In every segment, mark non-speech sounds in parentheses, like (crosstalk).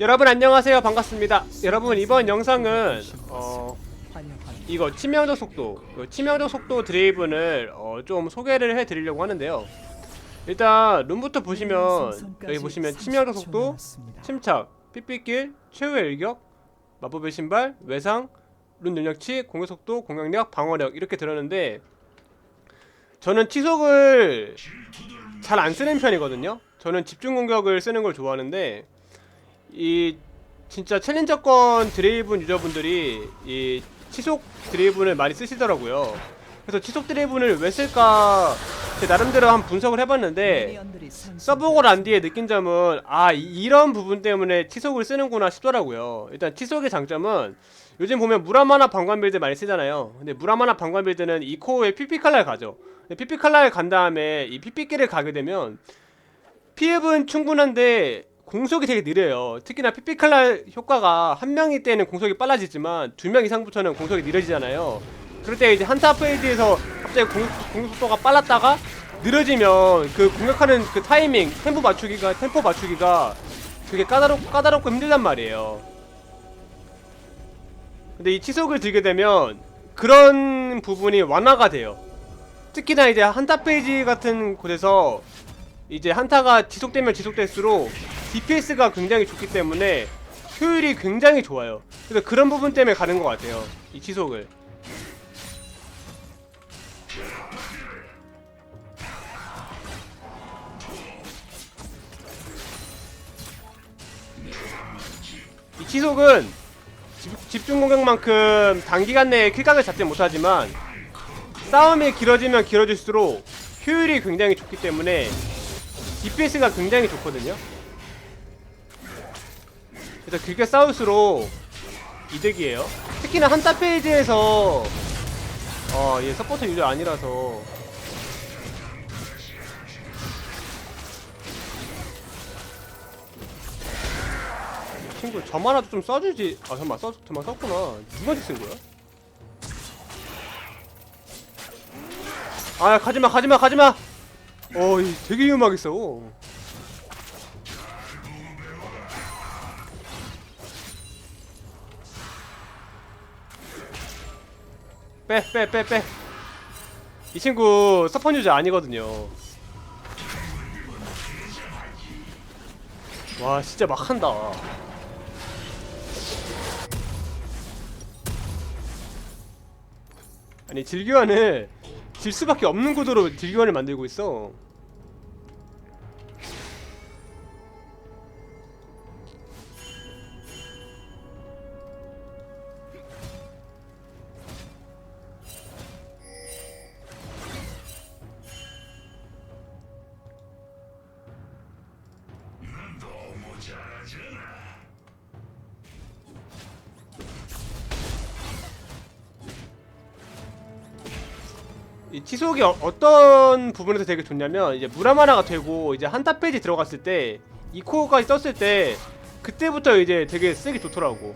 여러분 안녕하세요. 반갑습니다. 여러분 이번 영상은 어 이거 치명적 속도 그 치명적 속도 드레이븐을 어, 좀 소개를 해드리려고 하는데요. 일단 룸부터 보시면 여기 보시면 치명적 속도 침착 삐삐길 최후의 일격 마법의 신발 외상 룬 능력치 공격 속도 공격력 방어력 이렇게 들었는데 저는 치속을 잘 안 쓰는 편이거든요. 저는 집중 공격을 쓰는 걸 좋아하는데 이 진짜 챌린저권 드레이븐 유저분들이 이 치속 드레이븐을 많이 쓰시더라고요. 그래서 치속 드레이븐을 왜 쓸까 제 나름대로 한 분석을 해봤는데 써보고 난 뒤에 느낀 점은 아 이- 이런 부분 때문에 치속을 쓰는구나 싶더라고요. 일단 치속의 장점은 요즘 보면 무라마나 방관 빌드 많이 쓰잖아요. 근데 무라마나 방관 빌드는 이코어에 PP 칼날 가죠. PP 칼날 간 다음에 이 PP끼를 가게 되면 피해은 충분한데 공속이 되게 느려요. 특히나 피피칼날 효과가 한 명일 때는 공속이 빨라지지만 두 명 이상부터는 공속이 느려지잖아요. 그럴 때 이제 한타 페이지에서 갑자기 공, 공속 속도가 빨랐다가 느려지면 그 공격하는 그 타이밍, 템포 맞추기가 템포 맞추기가 되게 까다롭 까다롭고 힘들단 말이에요. 근데 이 치속을 들게 되면 그런 부분이 완화가 돼요. 특히나 이제 한타 페이지 같은 곳에서 이제 한타가 지속되면 지속될수록 DPS가 굉장히 좋기 때문에 효율이 굉장히 좋아요. 그래서 그런 부분 때문에 가는 것 같아요. 이 지속을. 이 지속은 집, 집중 공격만큼 단기간 내에 킬각을 잡지 못하지만 싸움이 길어지면 길어질수록 효율이 굉장히 좋기 때문에 DPS가 굉장히 좋거든요. 그래서 길게 싸울수록 이득이에요. 특히나 한타 페이지에서 어, 얘 서포터 유저 아니라서 친구 저만라도 좀 써주지. 아 잠만 써, 잠만 썼구나. 누가 쓴 거야? 아 가지마 가지마 가지마. 어, 이 되게 위험하겠어. 빼, 빼, 빼, 빼. 이 친구 서펀 유저 아니거든요. 와, 진짜 막 한다. 아니, 질교환을 질 수밖에 없는 구도로 질교환을 만들고 있어. 이 치속이 어, 어떤 부분에서 되게 좋냐면 이제 무라마나가 되고 이제 한타 페이지 들어갔을 때 이 코어까지 썼을 때 그때부터 이제 되게 쓰기 좋더라고.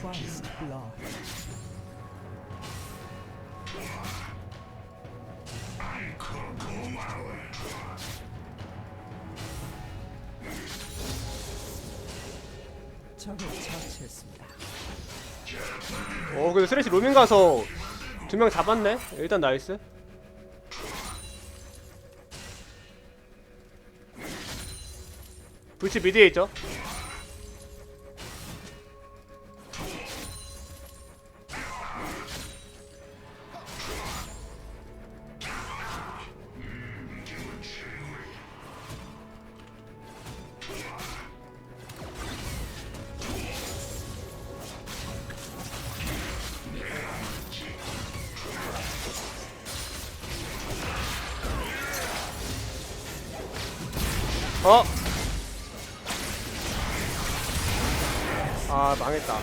First blood. 적을 처치했습니다. 어 근데 쓰레쉬 로밍 가서 두 명 잡았네. 일단 나이스. 불치 미드에 있죠. 어? 아 망했다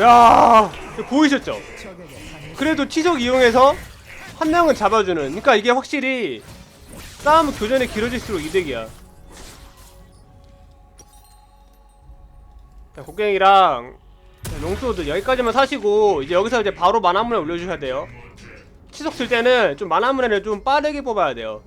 야 보이셨죠? 그래도 티적 이용해서 한 명은 잡아주는 그러니까 이게 확실히 싸움 교전이 길어질수록 이득이야 자 곡괭이랑 롱소드 여기까지만 사시고 이제 여기서 이제 바로 만화문에 올려주셔야 돼요. 치속 쓸 때는 좀 만화문에는 좀 빠르게 뽑아야 돼요.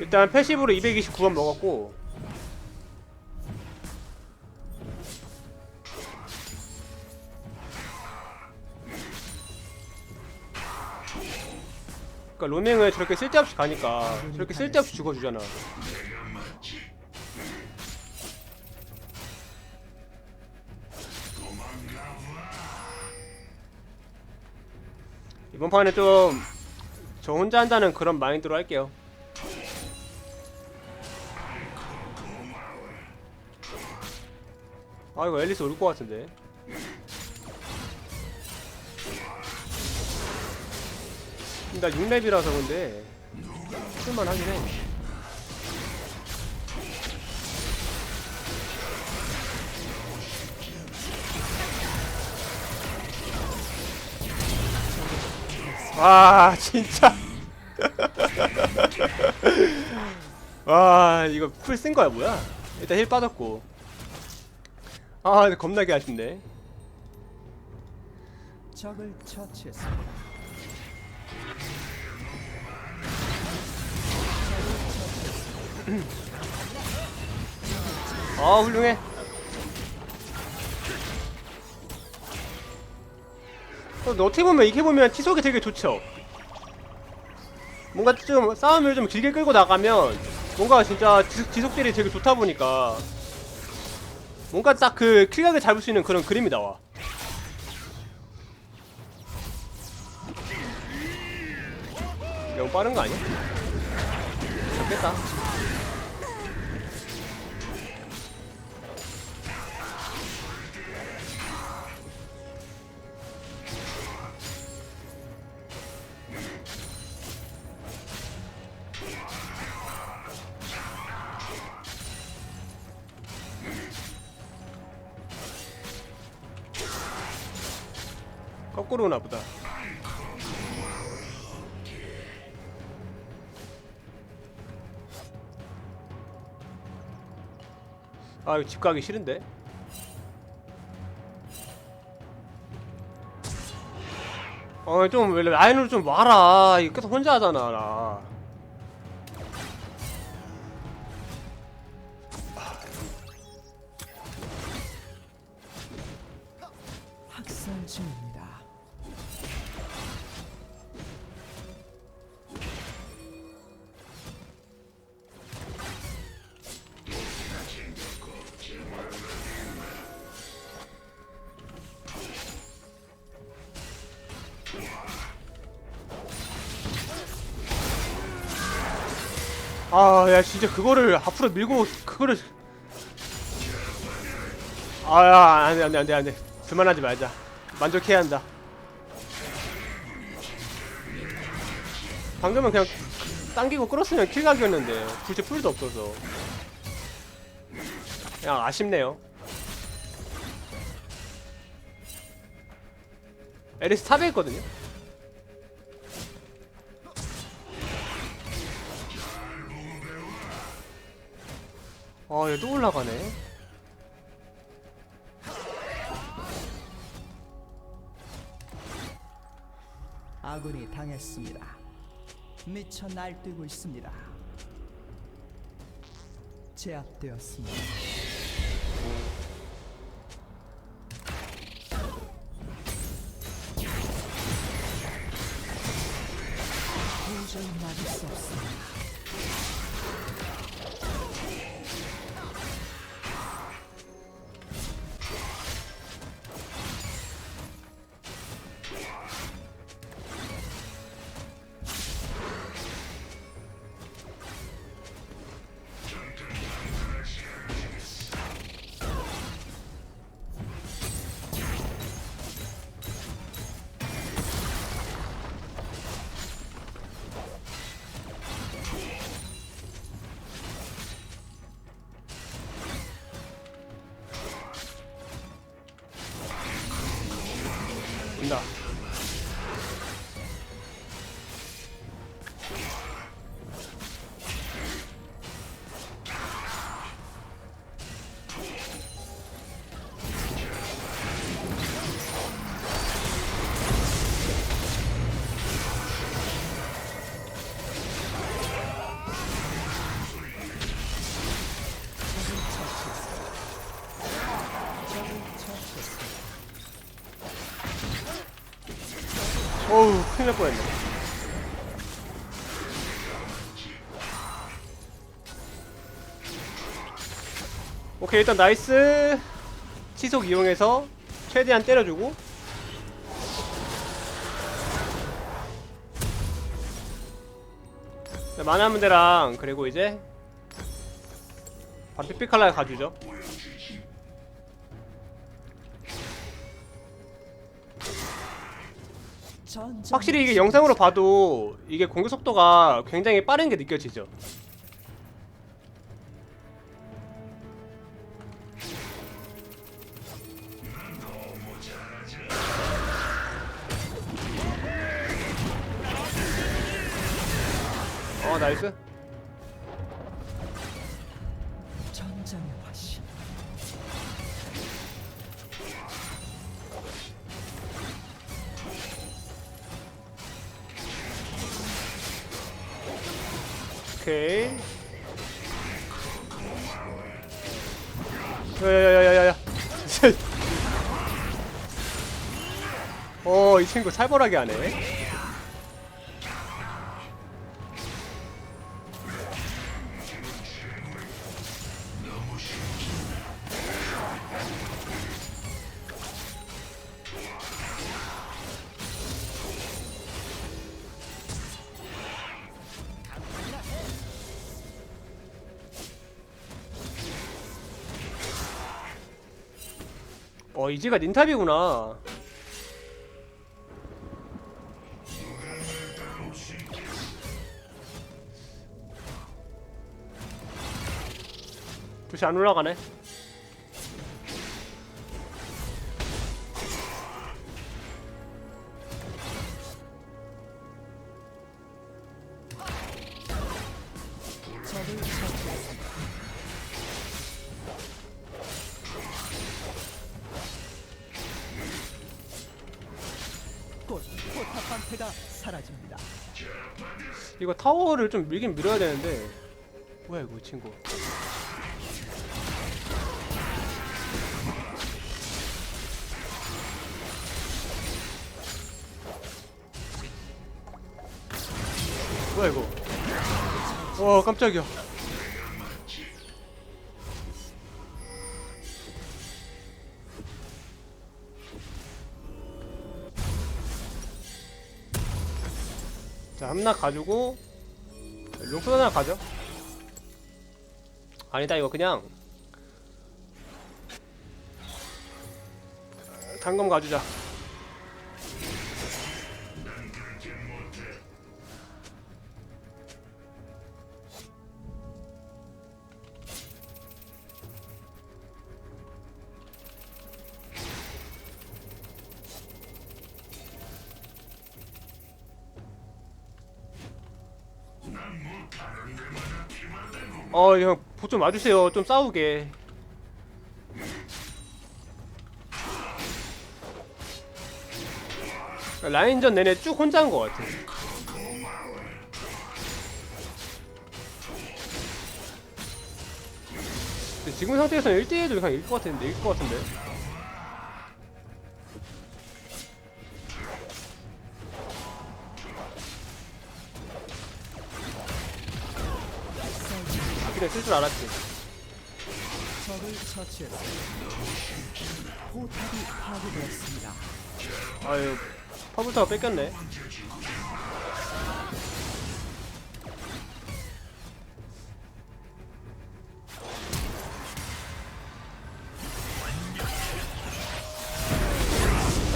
일단 패시브로 229번 먹었고 그러니까 로밍을 저렇게 쓸데없이 가니까 저렇게 쓸데없이 죽어주잖아. 이번 판에 좀 저 혼자 한다는 그런 마인드로 할게요. 아 이거 앨리스 올 것 같은데 나 6렙이라서 근데 쓸만 하긴 해 와, (laughs) 진짜. 와, 이거 풀쓴 거야, 뭐야? 일단 힐 빠졌고. 아, 겁나게 아쉽네. 적을 처치했습니다. 아, 훌륭해. 어, 어떻게 보면 이렇게 보면 치속이 되게 좋죠. 뭔가 좀 싸움을 좀 길게 끌고 나가면 뭔가 진짜 지속, 지속질이 되게 좋다 보니까 뭔가 딱 그 킬각을 잡을 수 있는 그런 그림이 나와. 너무 빠른 거 아니야? 잡겠다. 거꾸로 오나 보다. 아, 이거 집 가기 싫은데? 어, 좀, 왜 라인으로 좀 와라. 이거 계속 혼자 하잖아, 나. 아, 야, 진짜 그거를 앞으로 밀고, 그거를. 아, 야, 안 돼, 안 돼, 안 돼, 안 돼. 그만하지 말자. 만족해야 한다. 방금은 그냥 당기고 끌었으면 킬 각이었는데, 굳이 풀도 없어서. 그냥 아쉽네요. 에리스 탑에 있거든요? 아, 얘 또 올라가네. 아군이 당했습니다. 미쳐 날뛰고 있습니다. 제압되었습니다. 날 뻔했네. 오케이 일단 나이스. 치속 이용해서 최대한 때려주고. 자, 만화 문대랑 그리고 이제 바로 피피칼라에 가주죠 확실히 이게 영상으로 봐도 이게 공격 속도가 굉장히 빠른 게 느껴지죠. 오케이. 야야야야야야. (laughs) 어, 이 친구 살벌하게 하네. 어, 이지가 닌탑이구나. 도시 안 올라가네. 타워를 좀 밀긴 밀어야 되는데. 뭐야 이거 이 친구. 뭐야 이거. 와 깜짝이야. 자 함락 가지고 용돈 하나 가죠. 아니다 이거 그냥 단검 가주자. 어, 형, 보좀 와주세요. 좀 싸우게. 라인전 내내 쭉 혼자 한 것 같아. 지금 상태에서는 1대1도 그냥 이길 것 같은데, 이길 것 같은데. 그냥 쓸줄 알았지. 적을 처치했습니다. 포탑이 파괴되었습니다. 아유, 파불타가 뺏겼네. 자,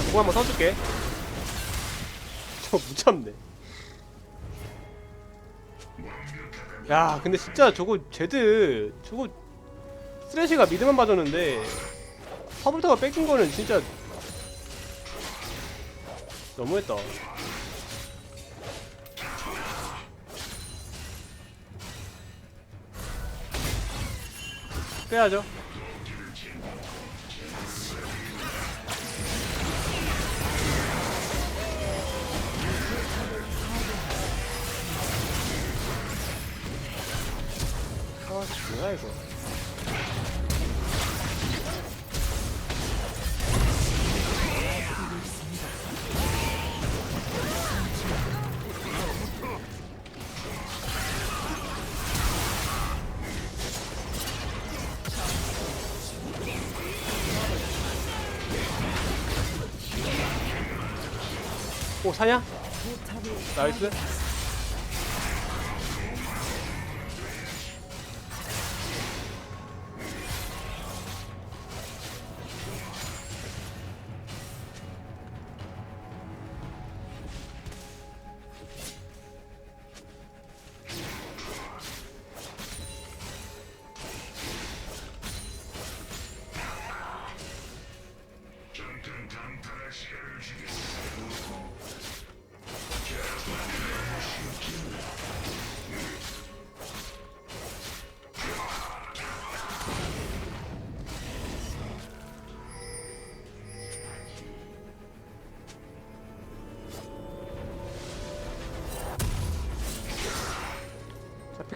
그거 한번 써줄게. 저거 무참네. 야, 근데 진짜 저거 제드 저거 쓰레쉬가 미드만 봐줬는데 파불타가 뺏긴 거는 진짜 너무했다. 빼야죠. 뭐야 이거. 오 사냐? 나이스.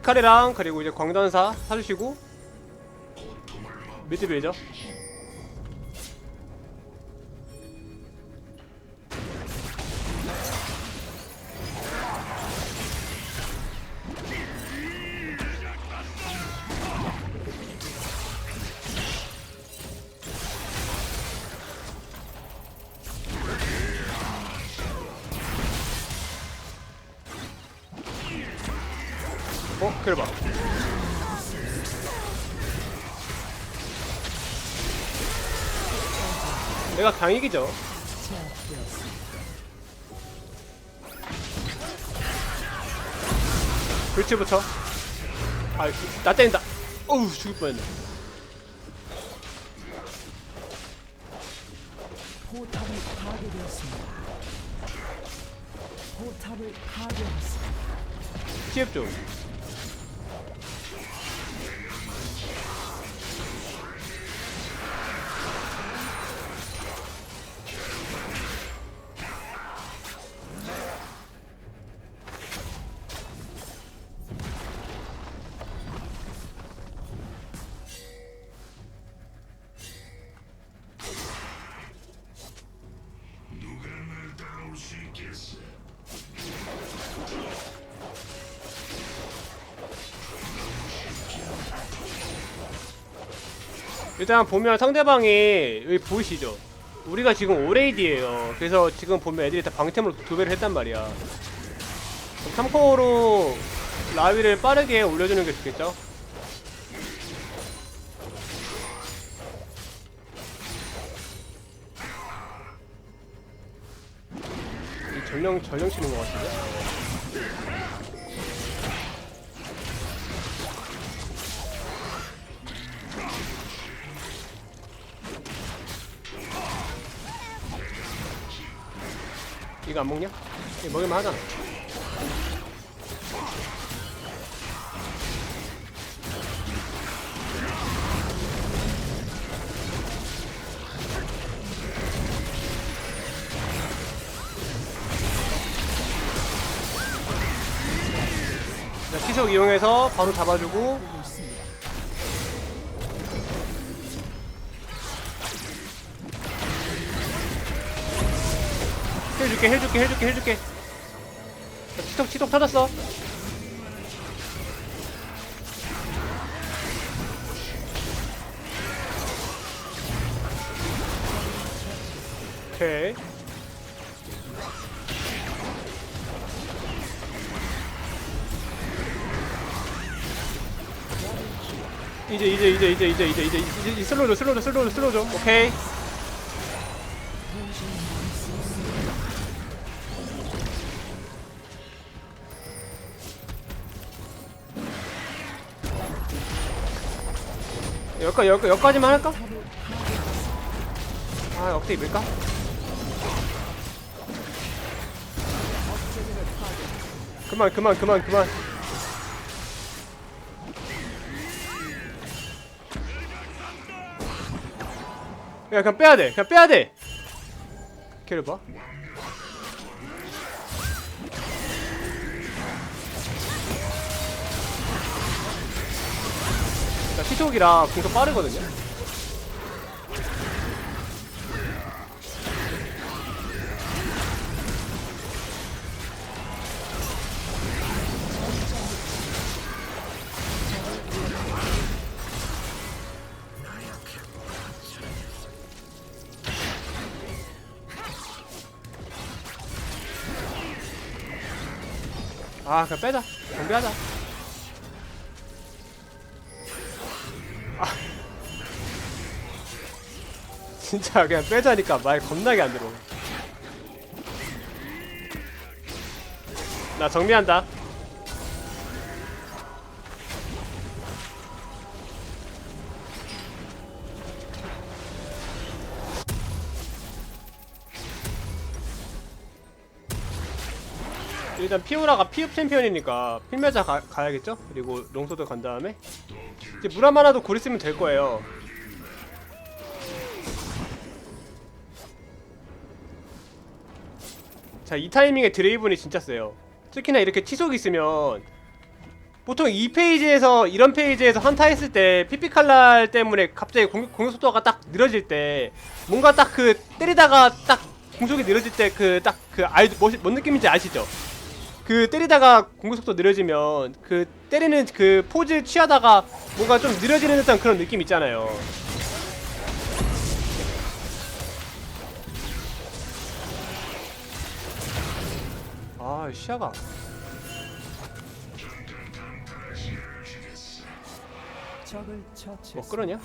자, 피카리랑 그리고 이제 광전사 사주시고 미드 빌죠. 그래 봐. 내가 강익이죠. 제압되었습니다. 불치부터. 아, 나 때린다. 어우, 죽을 뻔했네. 포탑이 파괴되었습니다. 포탑을 파괴했습니다. 피흡 좀. 일단 보면 상대방이 여기 보이시죠? 우리가 지금 오레이디에요. 그래서 지금 보면 애들이 다 방템으로 두 배를 했단 말이야. 참고로 라위를 빠르게 올려주는 게 좋겠죠? 이 전령 전령 치는 것 같은데? 이거 안 먹냐? 이거 먹으면 하잖아. 자, 시속 이용해서 바로 잡아주고 해줄게 해줄게 해줄게 해줄게 자, 치톡 치톡 터졌어 오케이 이제 이제 이제 이제 이제 이제 이제 이제 슬로우죠 슬로우죠 슬로우죠 슬로우죠 오케이 여기까지 여기, 여기까지만 할까? 아 역대 입을까? 그만 그만 그만 그만 야 그냥 빼야돼 그냥 빼야돼 기다려봐 자, 시속이라 공속 빠르거든요. 아 그냥 빼자. 정비하자 진짜 그냥 빼자니까 말 겁나게 안 들어 나 정리한다 일단 피오라가 피읍 챔피언이니까 필매자 가, 가야겠죠? 그리고 롱소드 간 다음에 이제 물한 마나도 고리 쓰면 될 거예요. 자, 이 타이밍에 드레이븐이 진짜 세요. 특히나 이렇게 치속이 있으면 보통 이 페이지에서 이런 페이지에서 한타 했을 때 피피칼날 때문에 갑자기 공격, 공격 속도가 딱 느려질 때 뭔가 딱 그 때리다가 딱 공속이 느려질 때 그 딱 그알뭔 느낌인지 아시죠? 그 때리다가 공격 속도 느려지면 그 때리는 그 포즈 취하다가 뭔가 좀 느려지는 듯한 그런 느낌 있잖아요. 아 시야가. 뭐 끌었냐?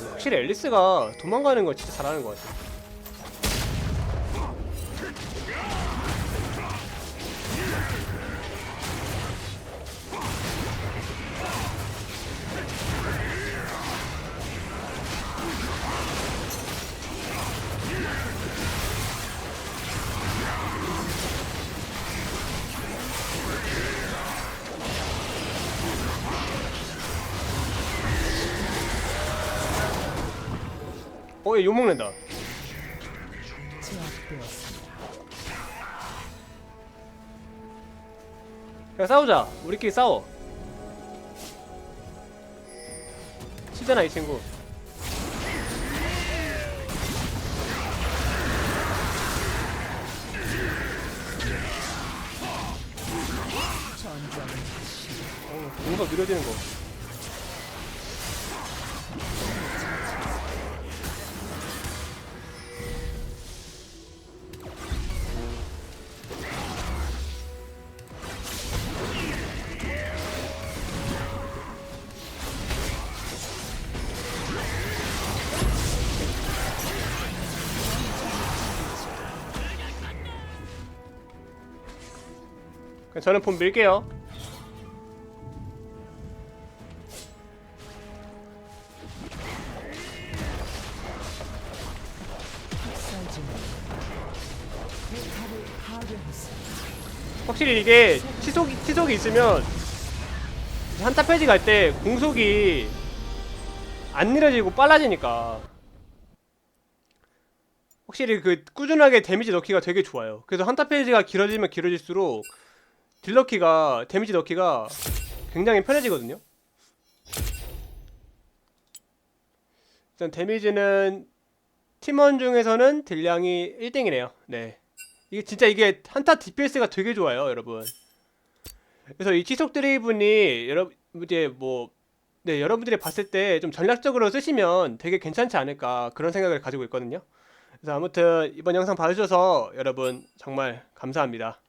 그 확실히 앨리스가 도망가는 걸 진짜 잘하는 것 같아. 어, 얘 욕먹는다. 그냥 싸우자. 우리끼리 싸워. 치잖아 이 친구. 공속 느려지는 거. 저는 폰 밀게요. 확실히 이게 치속이 치속이 있으면 한타 페이지 갈 때 공속이 안 느려지고 빨라지니까 확실히 그 꾸준하게 데미지 넣기가 되게 좋아요. 그래서 한타 페이지가 길어지면 길어질수록 딜러키가 데미지 넣기가 굉장히 편해지거든요. 일단 데미지는 팀원 중에서는 딜량이 1등이네요. 네. 이게 진짜 이게 한타 DPS가 되게 좋아요, 여러분. 그래서 이 치속 드레이븐이 여러분 이제 뭐 네, 여러분들이 봤을 때 좀 전략적으로 쓰시면 되게 괜찮지 않을까 그런 생각을 가지고 있거든요. 그래서 아무튼 이번 영상 봐주셔서 여러분 정말 감사합니다.